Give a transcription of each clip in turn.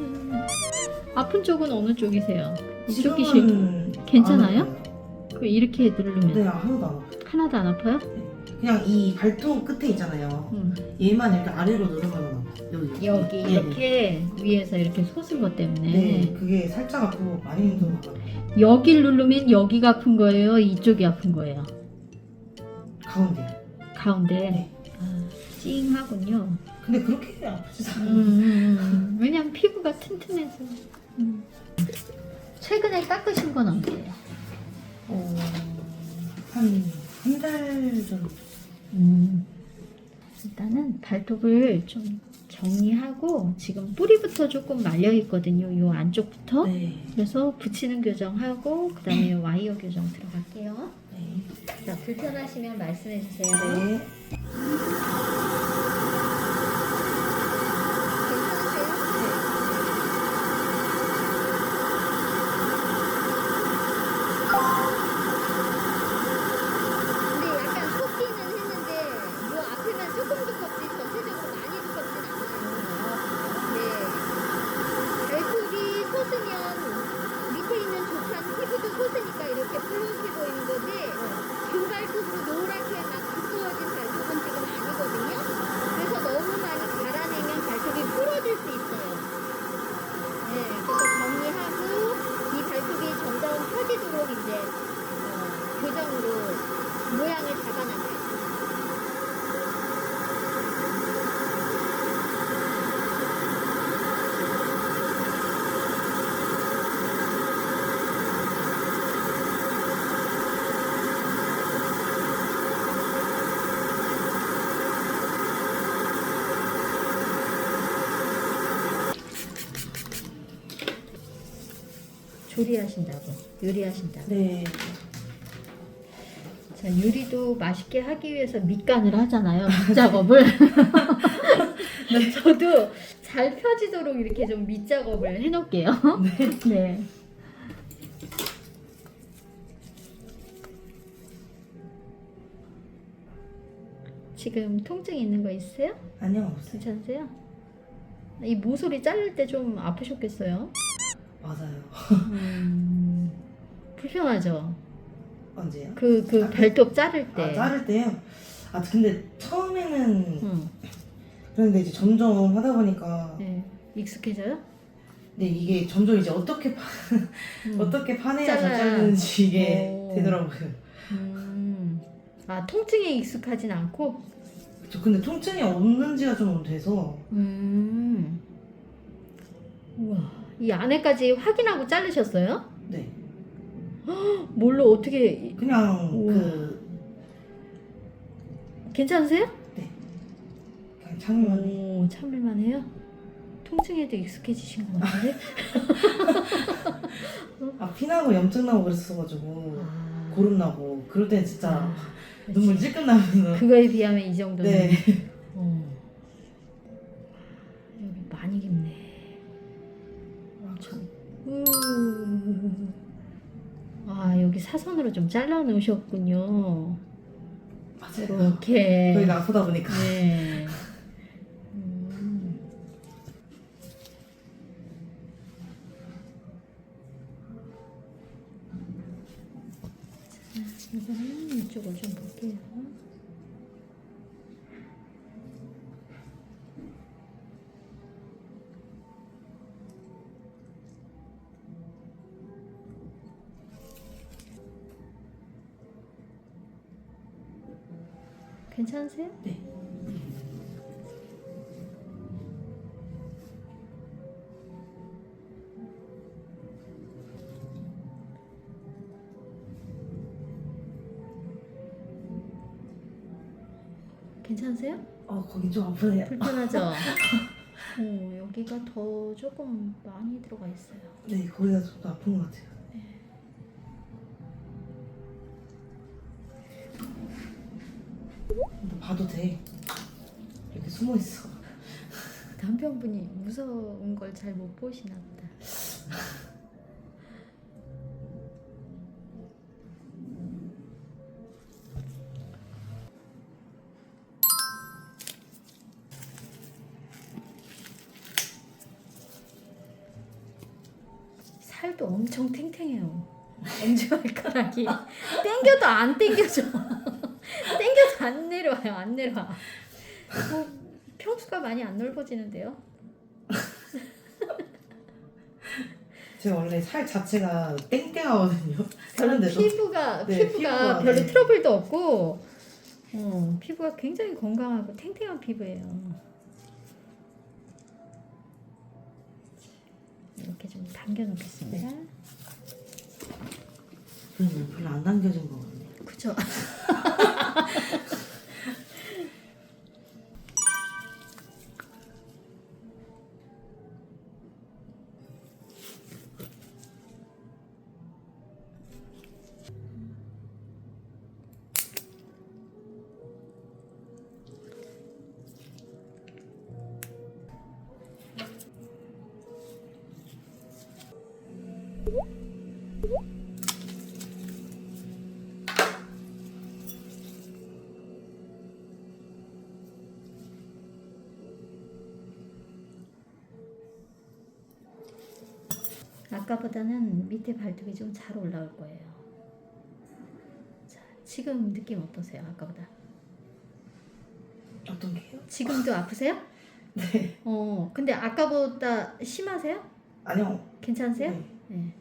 음. 아픈 쪽은 어느 쪽이세요? 이쪽이 실 지금은 괜찮아요? 안 아파요. 그 이렇게 누르면 네, 하나도 안 아파요. 하나도 안 아파요? 그냥 이 발톱 끝에 있잖아요. 음. 얘만 이렇게 아래로 누르면 아파요. 여기. 여기 네, 이렇게 위에서 이렇게 솟은 것 때문에 네, 그게 살짝 아프고 많이 힘들어요. 여기를 누르면 여기가 아픈 거예요? 이쪽이 아픈 거예요? 가운데. 가운데 네. 아, 찡하군요. 근데 그렇게 아프지 음, 않아요. 음, 음. 왜냐면 피부가 튼튼해서. 음. 최근에 깎으신 건 언제예요? 어, 한한 달 정도. 음. 일단은 발톱을 좀 정리하고 지금 뿌리부터 조금 말려 있거든요. 요 안쪽부터. 네. 그래서 붙이는 교정하고 그다음에 와이어 교정 들어갈게요. 네. 자, 불편하시면 말씀해 주세요. 네. 근데 약간 솟기는 했는데 뭐 앞에만 조금 두껍지 전체적으로 많이 두껍진 않아요. 네. 발톱이 솟으면 밑에 있는 족한 피부도 솟으니까 이렇게 붉게 보이는 건데 금발톱으로 노랗게 막 두꺼워진 발톱은 지금 아니거든요. 그래서 너무 많이 갈아내면 발톱이 부러질 수 있어요. 네, 그래서 정리하고 이 발톱이 점점 펴지도록 이제 어, 교정으로 모양을 잡아놨어요. 조리하신다고, 요리하신다고. 네. 자, 요리도 맛있게 하기 위해서 밑간을 하잖아요. 밑작업을. 네, 저도 잘 펴지도록 이렇게 좀 밑작업을 해놓을게요. 네. 지금 통증 있는 거 있으세요? 아니요, 없어요. 괜찮으세요? 이 모서리 자를 때 좀 아프셨겠어요? 맞아요. 음, 불편하죠? 언제요? 그, 그 발톱 자를 때. 아, 자를 때요? 아, 근데 처음에는 응. 그런데 이제 점점 하다 보니까 네. 익숙해져요? 근데 이게 점점 이제 어떻게 파, 음. 어떻게 파내야 잘 잘라야. 자르는지 이게 오. 되더라고요. 음. 아 통증에 익숙하진 않고. 저 근데 통증이 없는 지가 좀 돼서 음. 우와. 이 안에까지 확인하고 자르셨어요? 네 뭘로 어떻게 그냥 우와. 그 괜찮으세요? 그냥 창문 오 참을만 해요. 통증에도 익숙해지신 것 같은데? 아 피나고 염증 나고 그랬어가지고 아. 고름 나고 그럴 때 진짜 아, 눈물 찔끔 나면서 그거에 비하면 이 정도는. 네 어. 여기 많이 깊네. 우. 아 여기 사선으로 좀 잘라 놓으셨군요. 맞아요 이렇게. 거기가 아프다 보니까 네. 괜찮으세요? 네 괜찮으세요? 어, 거기 좀 아프네요 불편하죠? 어, 여기가 더 조금 많이 들어가 있어요. 네 거기가 좀더 아픈 것 같아요 봐도 돼 이렇게 숨어 있어 남편분이 무서운 걸 잘 못 보시나 보다. 살도 엄청 탱탱해요. 엄지발가락이 땡겨도 안 땡겨져. 안 내려와요. 안 내려와. 뭐, 평수가 많이 안 넓어지는데요. 제가 원래 살 자체가 땡땡하거든요. 다른데도. 피부가 네, 피부가 피부가, 별로 네. 트러블도 없고 어, 피부가 굉장히 건강하고 탱탱한 피부예요. 이렇게 좀 당겨 놓겠습니다. 그러면 별로 안 당겨진 거 같네. 그죠? 아까보다는 밑에 발톱이 좀 잘 올라올 거예요. 자, 지금 느낌 어떠세요? 아까보다? 어떤 게요? 지금도 아프세요? 네. 어, 근데 아까보다 심하세요? 아니요. 괜찮으세요? 네. 네.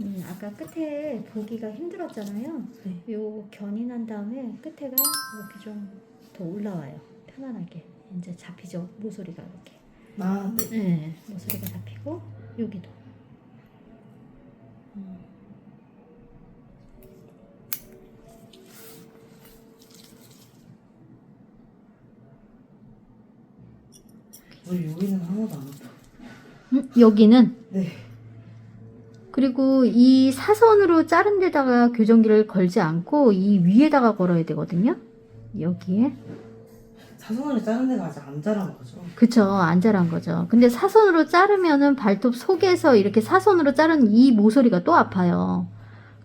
음, 아까 끝에 보기가 힘들었잖아요. 네. 요난 다음에 끝에가 이렇게 좀 더 올라와요. 편안하게. 이제 잡히죠. 모서리가 이렇게. 아, 네. 네, 모서리가 잡히고 여기도. 음, 우리 여기는 하나도 안 아파. 음, 여기는 네. 그리고 이 사선으로 자른 데다가 교정기를 걸지 않고 이 위에다가 걸어야 되거든요. 여기에. 사선으로 자른 데가 아직 안 자란 거죠. 그쵸, 안 자란 거죠. 근데 사선으로 자르면은 발톱 속에서 이렇게 사선으로 자른 이 모서리가 또 아파요.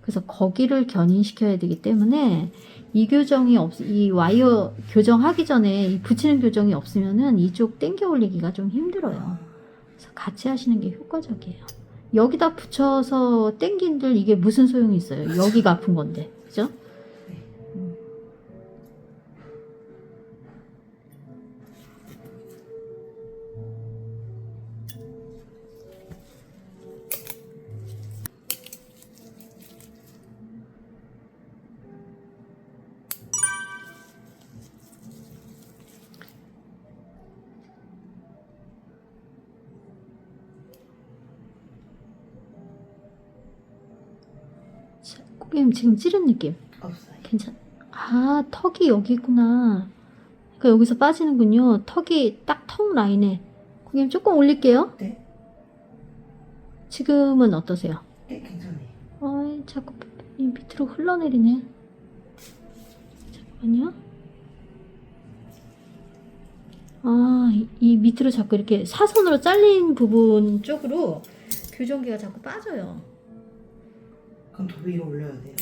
그래서 거기를 견인시켜야 되기 때문에 이 교정이 없, 이 와이어 교정하기 전에 이 붙이는 교정이 없으면은 이쪽 당겨 올리기가 좀 힘들어요. 그래서 같이 하시는 게 효과적이에요. 여기다 붙여서 당긴들 이게 무슨 소용이 있어요? 여기가 아픈 건데, 자, 고객님 지금 찌른 느낌. 없어요. 괜찮. 아, 턱이 여기 있구나. 그러니까 여기서 빠지는군요. 턱이 딱 턱 라인에. 고객님 조금 올릴게요. 네. 지금은 어떠세요? 네, 괜찮아요. 어이, 자꾸 이 밑으로 흘러내리네. 잠깐만요. 아, 이, 이 밑으로 자꾸 이렇게 사선으로 잘린 부분 쪽으로 교정기가 자꾸 빠져요. 그럼 더 위로 올려야 돼요.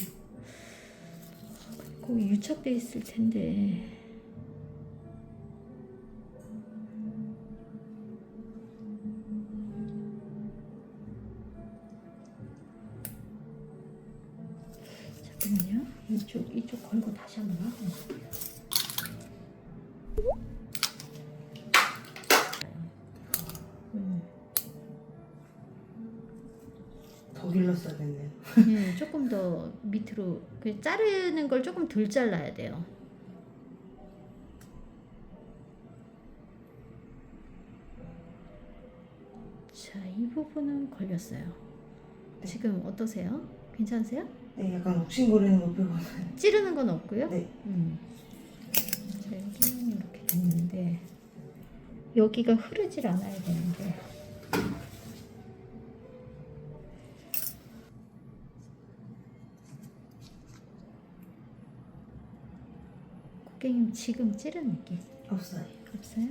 거기 유착돼 있을 텐데. 잠깐만요. 이쪽 이쪽 걸고 다시 한번 하고. 더 밑으로 그 자르는 걸 조금 덜 잘라야 돼요. 자, 이 부분은 걸렸어요. 네. 지금 어떠세요? 괜찮으세요? 네, 약간 욱신거리는 거 빼고는. 찌르는 건 없고요. 네. 음. 자, 여기는 이렇게 됐는데 여기가 흐르질 않아야 되는데. 고객님 지금 찌른 느낌 없어요. 없어요?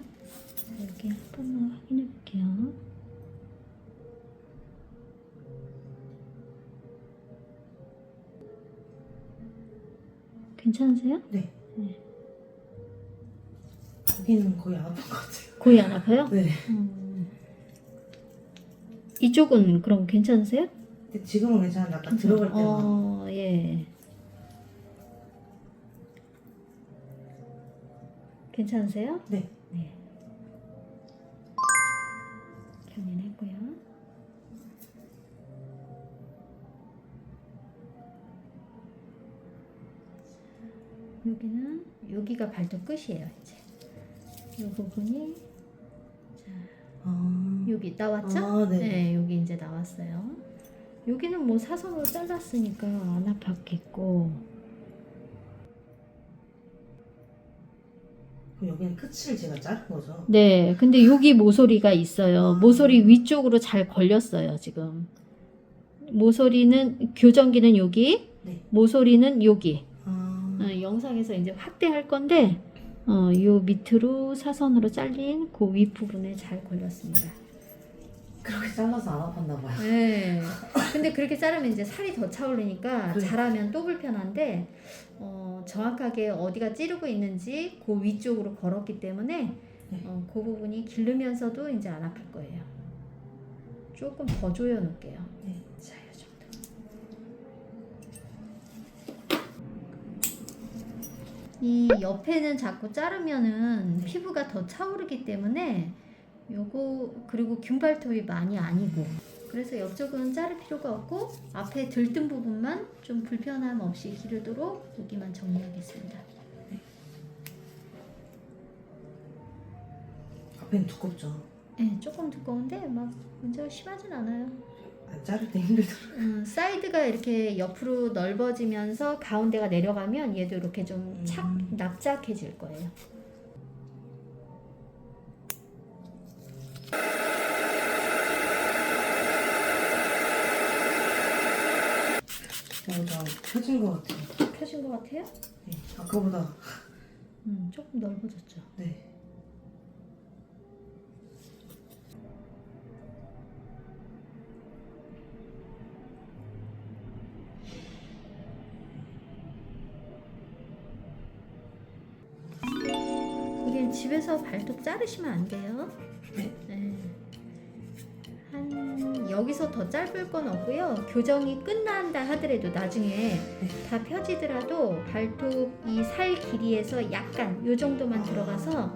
자, 여기 한 번만 확인해 볼게요. 괜찮으세요? 네. 네. 거기는 거의 안 아픈 것 같아요. 거의 안 아파요? 네. 음. 이쪽은 그럼 괜찮으세요? 근데 지금은 괜찮은데 아까 들어갈 때만 어, 예. 괜찮으세요? 네. 네. 견인했고요. 여기는 여기가 발톱 끝이에요 이제. 이 부분이 아, 여기 나왔죠? 아, 네. 네, 여기 이제 나왔어요. 여기는 뭐 사선으로 잘랐으니까 안 아팠겠고. 여기는 끝을 제가 자른 거죠? 네, 근데 여기 모서리가 있어요. 모서리 위쪽으로 잘 걸렸어요, 지금. 모서리는, 교정기는 여기, 네. 모서리는 여기. 아, 어, 영상에서 이제 확대할 건데, 어, 요 밑으로 사선으로 잘린 그 윗부분에 잘 걸렸습니다. 그렇게 잘라서 안 아팠나 봐요. 네. 근데 그렇게 자르면 이제 살이 더 차오르니까 그래. 자라면 또 불편한데 어, 정확하게 어디가 찌르고 있는지 그 위쪽으로 걸었기 때문에 네. 어, 그 부분이 기르면서도 이제 안 아플 거예요. 조금 더 조여 놓을게요. 네. 자, 이 정도. 이 옆에는 자꾸 자르면은 피부가 더 차오르기 때문에 요거 그리고 균발톱이 많이 아니고 그래서 옆쪽은 자를 필요가 없고 앞에 들뜬 부분만 좀 불편함 없이 기르도록 여기만 정리하겠습니다. 앞에는 두껍죠? 네, 조금 두꺼운데 막 문제가 심하진 않아요. 아, 자를 때 힘들더라고요. 음, 사이드가 이렇게 옆으로 넓어지면서 가운데가 내려가면 얘도 이렇게 좀 착, 음. 납작해질 거예요. 저보다 펴진 것 같아요. 펴진 것 같아요? 네. 아까보다. 음, 조금 넓어졌죠. 네. 이게 집에서 발톱 자르시면 안 돼요. 네. 여기서 더 짧을 건 없고요. 교정이 끝난다 하더라도 나중에 다 펴지더라도 발톱 이 살 길이에서 약간 요 정도만 들어가서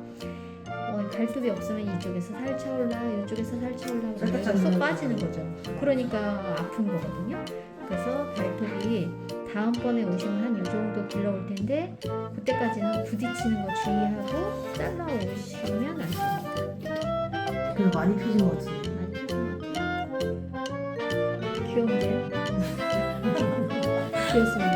어, 발톱이 없으면 이쪽에서 살 차올라 이쪽에서 살 차올라 그러면 빠지는 거죠. 그러니까 아픈 거거든요. 그래서 발톱이 다음번에 오시면 한요 정도 길러올 텐데 그때까지는 부딪히는 거 주의하고 잘라 오시면 안 됩니다. 그래서 많이 펴진 것같 귀여운데요? 귀엽습니다.